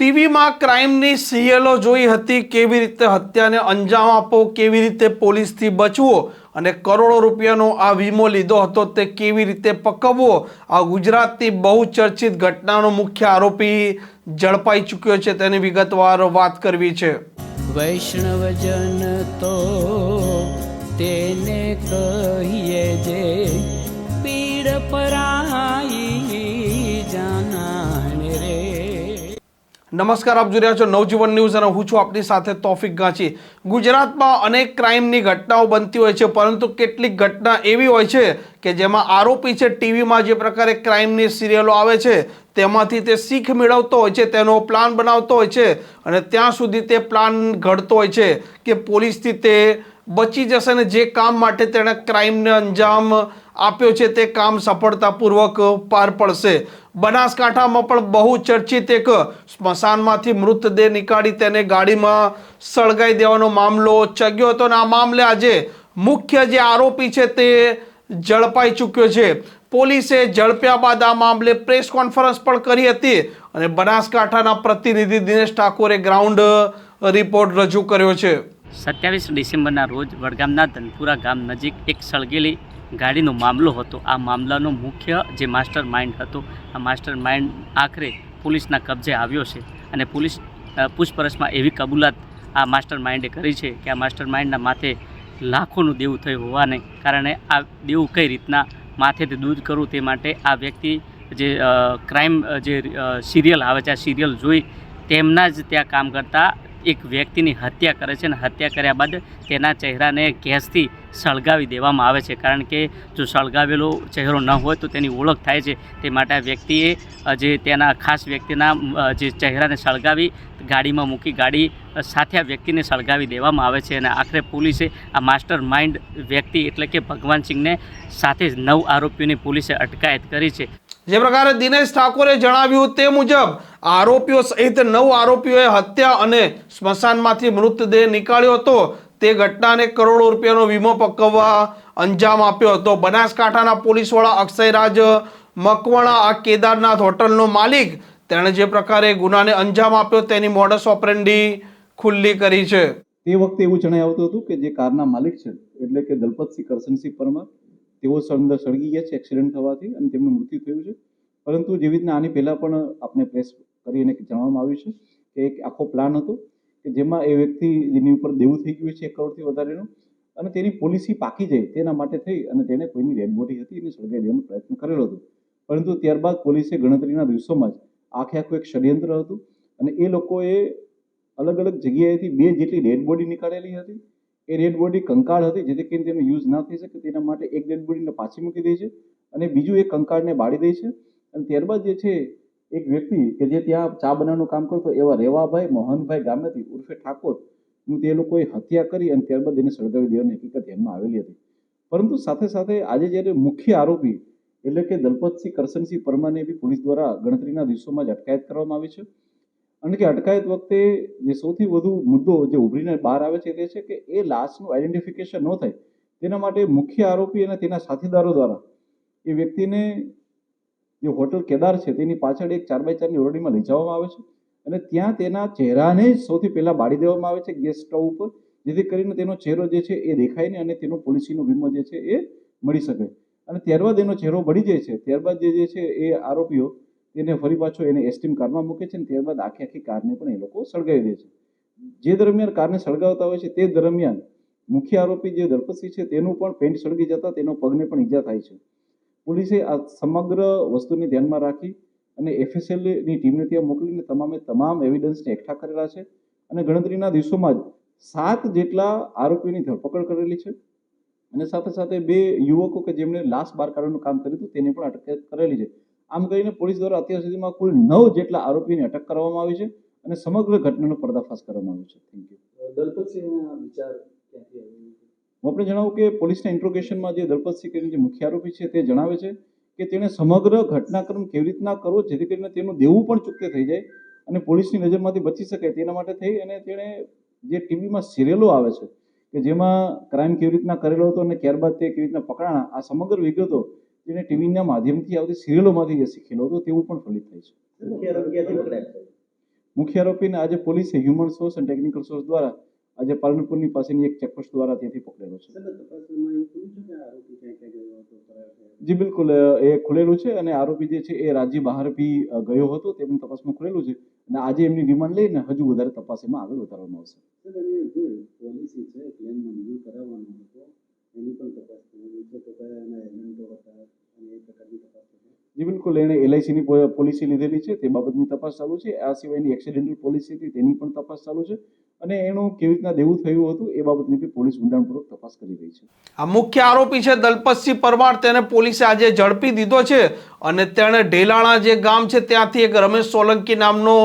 ટીવીમાં ક્રાઇમની સિરિયલો જોઈ હતી, કેવી રીતે હત્યાને અંજામ આપવો કેવી રીતે પોલીસથી બચવો અને કરોડો રૂપિયાનો આ વીમો લીધો હતો તે કેવી રીતે પકવવો, આ ગુજરાતની બહુ ચર્ચિત ઘટનાનો મુખ્ય આરોપી ઝડપાઈ ચૂક્યો છે તેની વિગતવાર વાત કરવી છે. વૈષ્ણવજન તો તેને કહીએ નમસ્કાર, આપ જોઈ રહ્યા છો નવજીવન ન્યૂઝ અને હું છું આપની સાથે તોફિક ગાંચી. ગુજરાતમાં અનેક ક્રાઇમની ઘટનાઓ બનતી હોય છે, પરંતુ કેટલીક ઘટના એવી હોય છે કે જેમાં આરોપી છે ટીવીમાં જે પ્રકારે ક્રાઇમની સિરિયલો આવે છે, તેમાંથી તે શીખ મેળવતો હોય છે, તેનો પ્લાન બનાવતો હોય છે અને ત્યાં સુધી તે પ્લાન ઘડતો હોય છે કે પોલીસથી તે બચી જશે અને જે કામ માટે તેણે ક્રાઇમને અંજામ આપ્યો છે તે કામ સફળતાપૂર્વક પાર પડશે. બનાસકાંઠામાં પણ બહુ ચર્ચિત એક સ્મશાનમાંથી મૃતદેહ નીકાળી તેને ગાડીમાં સળગાઈ દેવાનો મામલો ચગ્યો હતો અને આ મામલે આજે મુખ્ય જે આરોપી છે તે ઝડપાઈ ચૂક્યો છે. પોલીસે ઝડપ્યા બાદ આ મામલે પ્રેસ કોન્ફરન્સ પણ કરી હતી અને બનાસકાંઠાના પ્રતિનિધિ દિનેશ ઠાકોરે ગ્રાઉન્ડ રિપોર્ટ રજૂ કર્યો છે. સત્યાવીસ ડિસેમ્બરના રોજ વડગામના ધનપુરા ગામ નજીક એક સળગેલી ગાડીનો મામલો હતો. આ મામલાનો મુખ્ય જે માસ્ટર માઇન્ડ હતો, આ માસ્ટર માઇન્ડ આખરે પોલીસના કબજે આવ્યો છે અને પોલીસ પૂછપરછમાં એવી કબૂલાત આ માસ્ટર માઇન્ડે કરી છે કે આ માસ્ટર માઇન્ડના માથે લાખોનું દેવું થયું હોવાને કારણે આ દેવું કઈ રીતના માથેથી દૂર કરવું તે માટે આ વ્યક્તિ જે ક્રાઇમ જે સિરિયલ આવે છે, આ સિરિયલ જોઈ તેમના જ ત્યાં કામ કરતા એક વ્યક્તિની હત્યા કરે છે અને હત્યા કર્યા બાદ તેના ચહેરાને ગેસથી સળગાવી દેવામાં આવે છે. કારણ કે જો સળગાવેલો ચહેરો ન હોય તો તેની ઓળખ થાય છે. તે માટે આ વ્યક્તિએ જે તેના ખાસ વ્યક્તિના જે ચહેરાને સળગાવી ગાડીમાં મૂકી ગાડી સાથે આ વ્યક્તિને સળગાવી દેવામાં આવે છે. અને આખરે પોલીસે આ માસ્ટર માઇન્ડ વ્યક્તિ એટલે કે ભગવાન સિંહને સાથે જ નવ આરોપીઓની પોલીસે અટકાયત કરી છે. જે પ્રકારે દિનેશ ઠાકોરે જણાવ્યું તે મુજબ આરોપીઓ સહિત નવ આરોપીઓએ હત્યા અને સ્મશાનમાંથી મૃતદેહ નીકાળ્યો હતો. તે ઘટનાને કરોડો રૂપિયાનો વીમો પકવવા અંજામ આપ્યો હતો. બનાસકાંઠાના પોલીસવાળા અક્ષયરાજ મકવાણા આ કેદારનાથ હોટલનો માલિક. તેણે જે પ્રકારે ગુનાને અંજામ આપ્યો તેની મોડસ ઓપરેન્ડી ખુલ્લી કરી છે. તે વખતે એવું જણાય આવતું હતું કે જે કારના માલિક છે, એટલે કે દલપતસિંહ કરશનસિંહ પરમાર, તેઓ અંદર સળગી ગયા છે, એક્સિડન્ટ થવાથી અને તેમનું મૃત્યુ થયું છે. પરંતુ જેવી રીતના આની પહેલાં પણ આપણે પ્રેસ કરીને જણાવવામાં આવ્યું છે કે એક આખો પ્લાન હતો કે જેમાં એ વ્યક્તિ જેની ઉપર દેવું થઈ ગયું છે એક કરોડથી વધારેનું અને તેની પોલિસી પાકી જાય તેના માટે થઈ અને તેને કોઈની રેડ બોડી હતી એને સળગાવી દેવાનો પ્રયત્ન કરેલો હતો. પરંતુ ત્યારબાદ પોલીસે ગણતરીના દિવસોમાં જ આખે આખું એક ષડયંત્ર હતું અને એ લોકોએ અલગ અલગ જગ્યાએથી બે જેટલી ડેડ બોડી નીકાળેલી હતી. એ ડેડ બોડી કંકાળ હતી જેથી કરીને તેનો યુઝ ના થઈ શકે તેના માટે એક ડેડ બોડીને પાછી મૂકી દે છે અને બીજું એ કંકાળને બાળી દે છે. અને ત્યારબાદ જે છે એક વ્યક્તિ કે જે ત્યાં ચા બનાવવાનું કામ કરતો, એવા રેવાભાઈ, મોહનભાઈ ગામેથી ઉર્ફે ઠાકોરનું તે લોકોએ હત્યા કરી અને ત્યારબાદ એને સળગાવી દેવાની હકીકત ધ્યાનમાં આવેલી હતી. પરંતુ સાથે સાથે આજે જ્યારે મુખ્ય આરોપી એટલે કે દલપતસિંહ કરશનસિંહ પરમાને બી પોલીસ દ્વારા ગણતરીના દિવસોમાં જ અટકાયત કરવામાં આવી છે. અને કે અટકાયત વખતે જે સૌથી વધુ મુદ્દો જે ઉભરીને બહાર આવે છે તે છે કે એ લાશનું આઈડેન્ટિફિકેશન ન થાય. તેના માટે મુખ્ય આરોપી અને તેના સાથીદારો દ્વારા એ વ્યક્તિને જે હોટલ કેદાર છે, તેની પાછળ એક ચાર બાય ચારની ઓરડીમાં લઈ જવામાં આવે છે અને ત્યાં તેના ચહેરાને જ સૌથી પહેલાં બાળી દેવામાં આવે છે ગેસ સ્ટવ ઉપર, જેથી કરીને તેનો ચહેરો જે છે એ દેખાય નહીં અને તેનો પોલિસીનો વીમો જે છે એ મળી શકે. અને ત્યારબાદ એનો ચહેરો બળી જાય છે, ત્યારબાદ જે છે એ આરોપીઓ તેને ફરી પાછો એને એસટીમ કારમાં મૂકે છે અને ત્યારબાદ આખી આખી કારને પણ એ લોકો સળગાવી દે છે. જે દરમિયાન કારને સળગાવતા હોય છે, તે દરમિયાન મુખ્ય આરોપી જે દલપતસિંહ છે તેનું પણ પેન્ટ સળગી જતા તેનો પગને પણ ઈજા થાય છે. પોલીસે આ સમગ્ર વસ્તુને ધ્યાનમાં રાખી અને એફએસએલની ટીમને ત્યાં મોકલીને તમામે તમામ એવિડન્સને એકઠા કરેલા છે અને ગણતરીના દિવસોમાં જ સાત જેટલા આરોપીઓની ધરપકડ કરેલી છે. અને સાથે સાથે બે યુવકો કે જેમણે લાશ બહાર કાઢવાનું કામ કર્યું હતું તેને પણ અટક કરેલી છે. આમ કરીને પોલીસ દ્વારા અત્યાર સુધીમાં કુલ નવ જેટલા આરોપીને અટક કરવામાં આવી છે અને સમગ્ર ઘટનાનો પર્દાફાશ કરવામાં આવ્યો છે. થેન્ક યુ દલપતસિંહના વિચાર ક્યાંથી આવ્યો? હું આપણે જણાવું કે પોલીસના ઇન્ટ્રોગેશનમાં જે દલપતસિંહ કરીને જે મુખ્ય આરોપી છે તે જણાવે છે કે તેણે સમગ્ર ઘટનાક્રમ કેવી રીતના કરવો જેથી કરીને તેનું દેવું પણ ચૂકતે થઈ જાય અને પોલીસની નજરમાંથી બચી શકે તેના માટે થઈ અને તેણે જે ટીવીમાં સિરિયલો આવે છે કે જેમાં ક્રાઇમ કેવી રીતના કરેલો હતો અને ત્યારબાદ તે કેવી રીતના પકડાણા આ સમગ્ર વિગતો તેણે ટીવીના માધ્યમથી આવતી સિરિયલોમાંથી જે શીખેલો હતો તેવું પણ ફલિત થાય છે. મુખ્ય આરોપીને આજે પોલીસે હ્યુમન સોર્સ અને ટેકનિકલ સોર્સ દ્વારા આજે પાલનપુરની પાસેની એક ચેકપોસ્ટ દ્વારા ત્યાંથી પકડેલો છે. જી બિલકુલ એ ખુલેલું છે અને આરોપી જે છે એ રાજ્ય બહાર બી ગયો હતો તેમની તપાસમાં ખુલેલું છે. અને આજે એમની રિમાન્ડ લઈને હજુ વધારે તપાસ એમાં આગળ વધારવામાં આવશે. પોલિસી છે ક્લેમ મંજૂર કરાવવાનો હતો એની પણ તપાસ કરવાની છે તો કયા એના એજન્ટો હતા અને એ પ્રકારની તપાસ થશે જી બિલકુલ એલઆઈસીની પોલિસી લીધેલી છે, તે બાબતની તપાસ ચાલુ છે. આ સિવાયની એક્સિડેન્ટલ પોલિસી હતી, તેની પણ તપાસ ચાલુ છે અને એનું કેવી રીતના દેવું થયું હતું એ બાબતની બી પોલીસ ઊંડાણપૂર્વક તપાસ કરી રહી છે. આ મુખ્ય આરોપી છે દલપતસિંહ પરમાર, તેને પોલીસે આજે ઝડપી દીધો છે અને તેણે ઢેલાણા જે ગામ છે ત્યાંથી એક રમેશ સોલંકી નામનો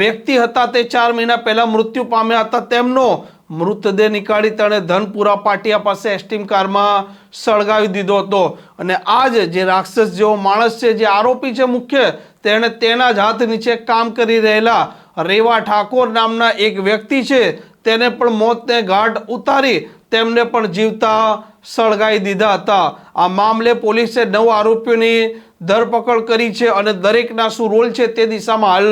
વ્યક્તિ હતા, તે ચાર મહિના પહેલા મૃત્યુ પામ્યા હતા. તેમનો મૃતદેહ નીકાળી તેણે ધનપુરા પાટિયા પાસે એસ્ટીમ કારમાં સળગાવી દીધો હતો. અને આજ જે રાક્ષસ જેવો માણસ છે, જે આરોપી છે મુખ્ય, તેણે તેના જ હાથ નીચે કામ કરી રહેલા રેવા ઠાકોર નામના એક વ્યક્તિ છે, તેને પણ મોતને ઘાટ ઉતારી તેમને પણ જીવતા સળગાવી દીધા હતા. આ મામલે પોલીસે નવ આરોપીઓની ધરપકડ કરી છે અને દરેકના શું રોલ છે તે દિશામાં હાલ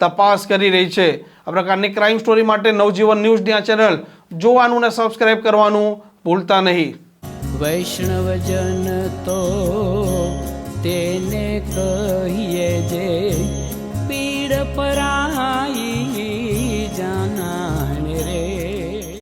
તપાસ કરી રહી છે. આ પ્રકારની ક્રાઇમ સ્ટોરી માટે નવજીવન ન્યૂઝની આ ચેનલ જોવાનું ને સબસ્ક્રાઇબ કરવાનું ભૂલતા નહીં. વૈષ્ણવજન તો તેને કહીએ જે પીડ પરાઈ